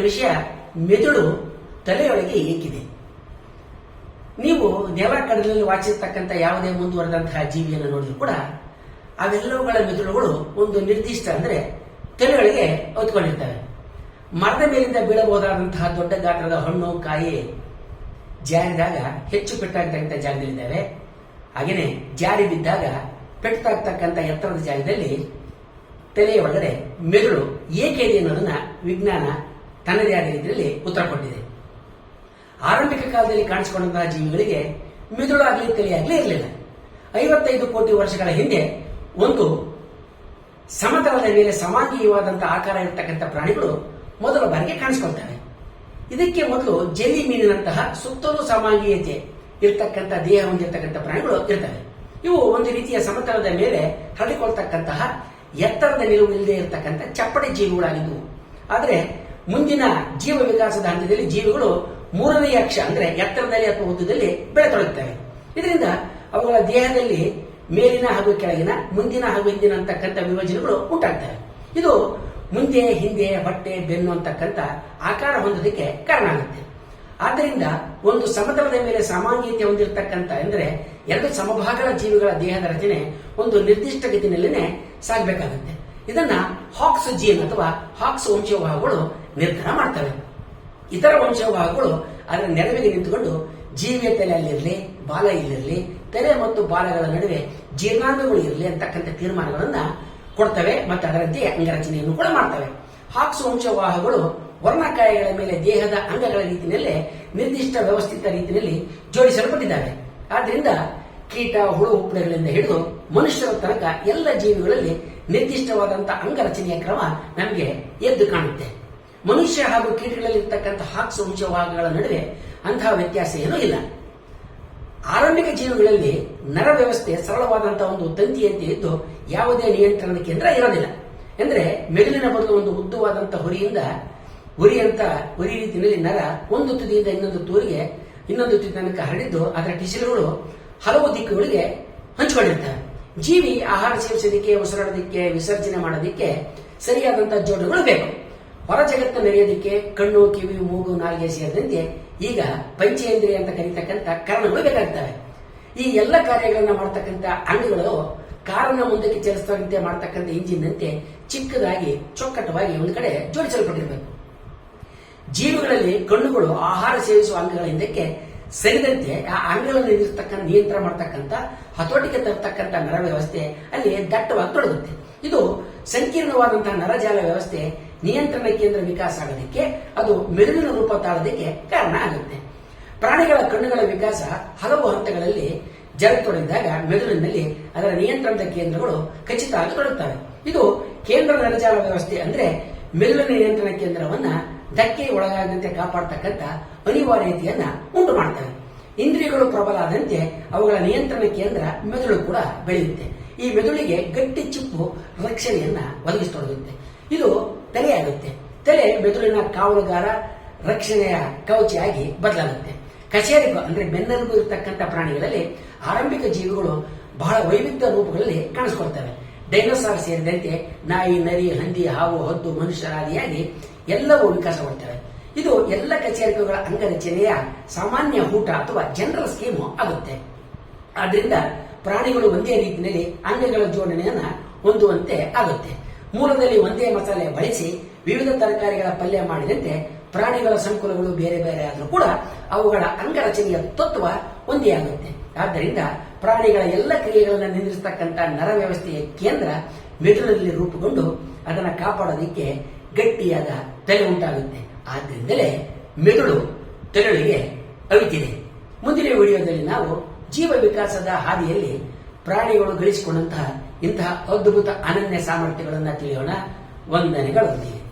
ವಿಷಯ ಮೆದುಳು ತಲೆಯೊಳಗೆ ಏಕಿದೆ. ನೀವು ದೇವರ ಕಡಲಲ್ಲಿ ವಾಚಿರ್ತಕ್ಕಂಥ ಯಾವುದೇ ಮುಂದುವರೆದಂತಹ ಜೀವಿಯನ್ನು ನೋಡಿದ್ರು ಕೂಡ ಅವೆಲ್ಲವುಗಳ ಮೆದುಳುಗಳು ಒಂದು ನಿರ್ದಿಷ್ಟ ಅಂದ್ರೆ ತಲೆಯೊಳಗೆ ಹೊತ್ಕೊಂಡಿರ್ತವೆ. ಮರದ ಮೇಲಿಂದ ಬೀಳಬಹುದಾದಂತಹ ದೊಡ್ಡ ಗಾತ್ರದ ಹಣ್ಣು, ಕಾಯಿ ಜಾರಿದಾಗ ಹೆಚ್ಚು ಪೆಟ್ಟಾಗ್ತಕ್ಕಂಥ ಜಾಗದಲ್ಲಿದ್ದಾವೆ ಹಾಗೆಯೇ ಜಾರಿ ಬಿದ್ದಾಗ ಪೆಟ್ಟಾಗ್ತಕ್ಕಂಥ ಎತ್ತರದ ಜಾಗದಲ್ಲಿ ತಲೆಯ ಒಳಗಡೆ ಮೆದುಳು ಏಕೆ ಇದೆ ಅನ್ನೋದನ್ನ ವಿಜ್ಞಾನ ತನ್ನದೇ ಆದ ರೀತಿಯಲ್ಲಿ ಉತ್ತರ ಕೊಟ್ಟಿದೆ. ಆರಂಭಿಕ ಕಾಲದಲ್ಲಿ ಕಾಣಿಸಿಕೊಂಡಂತಹ ಜೀವಿಗಳಿಗೆ ಮೆದುಳು ಆಗಲಿ ತಲೆಯಾಗಲಿ ಇರಲಿಲ್ಲ. ಐವತ್ತೈದು ಕೋಟಿ ವರ್ಷಗಳ ಹಿಂದೆ ಒಂದು ಸಮತಲದ ಮೇಲೆ ಸಮಾಂಗೀಯವಾದಂತಹ ಆಕಾರ ಇರತಕ್ಕಂಥ ಪ್ರಾಣಿಗಳು ಮೊದಲ ಬಾರಿಗೆ ಕಾಣಿಸ್ಕೊಳ್ತವೆ. ಇದಕ್ಕೆ ಮೊದಲು ಜೆಲ್ಲಿ ಮೀನಿನಂತಹ ಸುತ್ತಲೂ ಸಮಾಂಗೀಯತೆ ಇರತಕ್ಕಂಥ ದೇಹ ಹೊಂದಿರತಕ್ಕಂಥ ಪ್ರಾಣಿಗಳು ಇರ್ತವೆ. ಇವು ಒಂದು ರೀತಿಯ ಸಮತಲದ ಮೇಲೆ ಹರಡಿಕೊಳ್ತಕ್ಕಂತಹ ಎತ್ತರದ ನಿಲುವು ಇಲ್ಲದೆ ಇರತಕ್ಕಂಥ ಚಪ್ಪಟೆ ಜೀವಿಗಳಾಗಿದ್ದವು ಆದರೆ ಮುಂದಿನ ಜೀವ ವಿಕಾಸದ ಹಂತದಲ್ಲಿ ಜೀವಿಗಳು ಮೂರನೇ ಅಕ್ಷ ಅಂದರೆ ಎತ್ತರದಲ್ಲಿ ಅಥವಾ ಉದ್ದದಲ್ಲಿ ಬೆಳೆತೊಡಗುತ್ತವೆ ಇದರಿಂದ ಅವುಗಳ ದೇಹದಲ್ಲಿ ಮೇಲಿನ ಹಾಗೂ ಕೆಳಗಿನ, ಮುಂದಿನ ಹಾಗೂ ಹಿಂದಿನ ಅಂತಕ್ಕಂಥ ವಿಭಜನೆಗಳು ಉಂಟಾಗ್ತವೆ. ಇದು ಮುಂದೆ, ಹಿಂದೆ, ಹೊಟ್ಟೆ, ಬೆನ್ನು ಅಂತಕ್ಕಂಥ ಆಕಾರ ಹೊಂದೋದಕ್ಕೆ ಕಾರಣ ಆಗುತ್ತೆ. ಆದ್ದರಿಂದ ಒಂದು ಸಮತಲದ ಮೇಲೆ ಸಾಮಾನ್ಯತೆ ಹೊಂದಿರತಕ್ಕಂಥ ಅಂದ್ರೆ ಎರಡು ಸಮಭಾಗಗಳ ಜೀವಿಗಳ ದೇಹದ ರಚನೆ ಒಂದು ನಿರ್ದಿಷ್ಟ ಗತಿನಲ್ಲೇ ಸಾಗಬೇಕಾಗುತ್ತೆ. ಇದನ್ನ ಹಾಕ್ಸ್ ಜೀನ್ ಅಥವಾ ಹಾಕ್ಸ್ ವಂಶವಾಹಗಳು ನಿರ್ಧಾರ ಮಾಡ್ತವೆ. ಇತರ ವಂಶವಾಹಗಳು ಅದರ ನೆರವಿಗೆ ನಿಂತುಕೊಂಡು ಜೀವಿಯ ತಲೆಯಲ್ಲಿರಲಿ, ಬಾಲ ಇಲ್ಲಿರಲಿ, ತಲೆ ಮತ್ತು ಬಾಲಗಳ ನಡುವೆ ಜೀರ್ಣಾಂಗಗಳು ಇರಲಿ ಅಂತಕ್ಕಂಥ ತೀರ್ಮಾನಗಳನ್ನು ಕೊಡ್ತವೆ ಮತ್ತು ಅದರಂತೆ ಅಂಗರಚನೆಯನ್ನು ಕೂಡ ಮಾಡ್ತವೆ. ಹಾಕ್ಸ್ ವಂಶವಾಹಗಳು ವರ್ಣಕಾಯಗಳ ಮೇಲೆ ದೇಹದ ಅಂಗಗಳ ರೀತಿಯಲ್ಲೇ ನಿರ್ದಿಷ್ಟ ವ್ಯವಸ್ಥಿತ ರೀತಿಯಲ್ಲಿ ಜೋಡಿಸಲ್ಪಟ್ಟಿದ್ದಾವೆ. ಆದ್ರಿಂದ ಕೀಟ, ಹುಳು ಹುಪ್ಪಳೆಗಳಿಂದ ಹಿಡಿದು ಮನುಷ್ಯರ ತನಕ ಎಲ್ಲ ಜೀವಿಗಳಲ್ಲಿ ನಿರ್ದಿಷ್ಟವಾದಂತಹ ಅಂಗರಚನೆಯ ಕ್ರಮ ನಮಗೆ ಎದ್ದು ಕಾಣುತ್ತೆ. ಮನುಷ್ಯ ಹಾಗೂ ಕೀಟಗಳಲ್ಲಿ ಇರ್ತಕ್ಕಂಥ ಹಾಕ್ಸ್ ವಂಶವಾಹಗಳ ನಡುವೆ ಅಂತಹ ವ್ಯತ್ಯಾಸ ಏನೂ ಇಲ್ಲ. ಆರಂಭಿಕ ಜೀವಿಗಳಲ್ಲಿ ನರ ವ್ಯವಸ್ಥೆ ಸರಳವಾದಂತಹ ಒಂದು ತಂತಿಯಂತೆ ಇದ್ದು ಯಾವುದೇ ನಿಯಂತ್ರಣದ ಕೇಂದ್ರ ಇರೋದಿಲ್ಲ. ಅಂದ್ರೆ ಮೆದುಳಿನ ಬದಲು ಒಂದು ಉದ್ದವಾದಂತಹ ಹುರಿಯಿಂದ ಉರಿಯಂತ ಉರಿ ರೀತಿಯಲ್ಲಿ ನರ ಒಂದು ತುದಿಯಿಂದ ಇನ್ನೊಂದು ತೂರಿಗೆ, ಇನ್ನೊಂದು ತುದಿ ತನಕ ಹರಡಿದ್ದು ಅದರ ಟಿಸಿಲುಗಳು ಹಲವು ದಿಕ್ಕುಗಳಿಗೆ ಹಂಚಿಕೊಂಡಿರ್ತವೆ. ಜೀವಿ ಆಹಾರ ಸೇವಿಸೋದಕ್ಕೆ, ಉಸಿರಾಡೋದಕ್ಕೆ, ವಿಸರ್ಜನೆ ಮಾಡೋದಕ್ಕೆ ಸರಿಯಾದಂತಹ ಜೋಡುಗಳು ಬೇಕು. ಹೊರ ಜಗತ್ತು ನೆರೆಯೋದಕ್ಕೆ ಕಣ್ಣು, ಕಿವಿ, ಮೂಗು, ನಾಲಿಗೆ ಸೇರಿದಂತೆ ಈಗ ಪಂಚೇಂದ್ರಿಯ ಅಂತ ಕರೀತಕ್ಕಂಥ ಕಾರಣಗಳು ಬೇಕಾಗ್ತವೆ. ಈ ಎಲ್ಲ ಕಾರ್ಯಗಳನ್ನ ಮಾಡತಕ್ಕಂಥ ಅಂಗಗಳು ಕಾರನ್ನ ಮುಂದಕ್ಕೆ ಚಲಿಸುವಂತೆ ಮಾಡತಕ್ಕಂಥ ಇಂಜಿನ್ನಂತೆ ಚಿಕ್ಕದಾಗಿ ಚೊಕ್ಕಟವಾಗಿ ಒಂದು ಕಡೆ ಜೋಡಿಸಲ್ಪಟ್ಟಿರಬೇಕು. ಜೀವಿಗಳಲ್ಲಿ ಕಣ್ಣುಗಳು ಆಹಾರ ಸೇವಿಸುವ ಅಂಗಗಳ ಹಿಂದಕ್ಕೆ ಸರಿದಂತೆ ಆ ಅಂಗಗಳನ್ನು ನಿಲ್ಲಿಸ್ತಕ್ಕಂಥ ನಿಯಂತ್ರಣ ಮಾಡತಕ್ಕಂಥ, ಹತೋಟಿಗೆ ತರತಕ್ಕಂಥ ನರ ವ್ಯವಸ್ಥೆ ಅಲ್ಲಿ ದಟ್ಟವಾಗಿ ತೊಡಗುತ್ತೆ. ಇದು ಸಂಕೀರ್ಣವಾದಂತಹ ನರಜಾಲ ವ್ಯವಸ್ಥೆ ನಿಯಂತ್ರಣ ಕೇಂದ್ರ ವಿಕಾಸ ಆಗೋದಕ್ಕೆ ಅದು ಮೆದುಳಿನ ರೂಪ ತಾಳೋದಕ್ಕೆ ಕಾರಣ ಆಗುತ್ತೆ. ಪ್ರಾಣಿಗಳ ಕಣ್ಣುಗಳ ವಿಕಾಸ ಹಲವು ಹಂತಗಳಲ್ಲಿ ಜರುಗತೊಡಗಿದಾಗ ಮೆದುಳಿನಲ್ಲಿ ಅದರ ನಿಯಂತ್ರಣದ ಕೇಂದ್ರಗಳು ಖಚಿತವಾಗಿ ಕೊಡುತ್ತವೆ ಇದು ಕೇಂದ್ರ ನರಜಾಲ ವ್ಯವಸ್ಥೆ ಅಂದ್ರೆ ಮೆದುಳಿನ ನಿಯಂತ್ರಣ ಕೇಂದ್ರವನ್ನ ಧಕ್ಕೆ ಒಳಗಾಗದಂತೆ ಕಾಪಾಡತಕ್ಕಂತ ಅನಿವಾರ್ಯತೆಯನ್ನ ಉಂಟು ಮಾಡ್ತವೆ. ಇಂದ್ರಿಯಗಳು ಪ್ರಬಲ ಆದಂತೆ ಅವುಗಳ ನಿಯಂತ್ರಣ ಕೇಂದ್ರ ಮೆದುಳು ಕೂಡ ಬೆಳೆಯುತ್ತೆ. ಈ ಮೆದುಳಿಗೆ ಗಟ್ಟಿ ಚಿಪ್ಪು ರಕ್ಷಣೆಯನ್ನ ಒದಗಿಸತೊಡಗುತ್ತೆ. ಇದು ತಲೆಯಾಗುತ್ತೆ. ತಲೆ ಮೆದುಳಿನ ಕಾವಲುಗಾರ ರಕ್ಷಣೆಯ ಕವಚಿಯಾಗಿ ಬದಲಾಗುತ್ತೆ. ಕಚೇರಿಗೂ ಅಂದ್ರೆ ಬೆನ್ನೆಲುಬು ಇರತಕ್ಕಂಥ ಪ್ರಾಣಿಗಳಲ್ಲಿ ಆರಂಭಿಕ ಜೀವಿಗಳು ಬಹಳ ವೈವಿಧ್ಯ ರೂಪಗಳಲ್ಲಿ ಕಾಣಿಸ್ಕೊಳ್ತವೆ. ಡೈನೋಸಾರ್ ಸೇರಿದಂತೆ ನಾಯಿ ನರಿ ಹಂದಿ, ಹಾವು, ಹದ್ದು ಮನುಷ್ಯರಾದಿಯಾಗಿ ಎಲ್ಲವೂ ವಿಕಾಸಗೊಳ್ತವೆ ಇದು ಎಲ್ಲ ಕಚೇರಿಕೆಗಳ ಅಂಗರಚನೆಯ ಸಾಮಾನ್ಯ ಊಟ ಅಥವಾ ಜನರಲ್ ಸ್ಕೀಮ್ ಆಗುತ್ತೆ. ಆದ್ರಿಂದ ಪ್ರಾಣಿಗಳು ಒಂದೇ ರೀತಿಯಲ್ಲಿ ಅಂಗಗಳ ಜೋಡಣೆಯನ್ನು ಹೊಂದುವಂತೆ ಆಗುತ್ತೆ. ಮೂಲದಲ್ಲಿ ಒಂದೇ ಮಸಾಲೆ ಬಳಸಿ ವಿವಿಧ ತರಕಾರಿಗಳ ಪಲ್ಯ ಮಾಡಿದಂತೆ ಪ್ರಾಣಿಗಳ ಸಂಕುಲಗಳು ಬೇರೆ ಬೇರೆ ಆದರೂ ಕೂಡ ಅವುಗಳ ಅಂಗರಚನೆಯ ತತ್ವ ಒಂದೇ ಆಗುತ್ತೆ. ಆದ್ದರಿಂದ ಪ್ರಾಣಿಗಳ ಎಲ್ಲ ಕ್ರಿಯೆಗಳನ್ನು ನಿಂದಿಸತಕ್ಕಂಥ ನರ ವ್ಯವಸ್ಥೆಯ ಕೇಂದ್ರ ಮೆದುಳಿನಲ್ಲಿ ರೂಪುಗೊಂಡು ಅದನ್ನು ಕಾಪಾಡೋದಕ್ಕೆ ಗಟ್ಟಿಯಾದ ತಲೆ ಉಂಟಾಗುತ್ತೆ. ಆದ್ದರಿಂದಲೇ ಮೆದುಳು ತೆರಳಿಗೆ ಅವಿತಿದೆ. ಮುಂದಿನ ವಿಡಿಯೋದಲ್ಲಿ ನಾವು ಜೀವ ವಿಕಾಸದ ಹಾದಿಯಲ್ಲಿ ಪ್ರಾಣಿಗಳು ಗಳಿಸಿಕೊಂಡಂತಹ ಇಂತಹ ಅದ್ಭುತ ಅನನ್ಯ ಸಾಮರ್ಥ್ಯಗಳನ್ನು ತಿಳಿಯೋಣ. ವಂದನೆಗಳೊಂದಿಗೆ.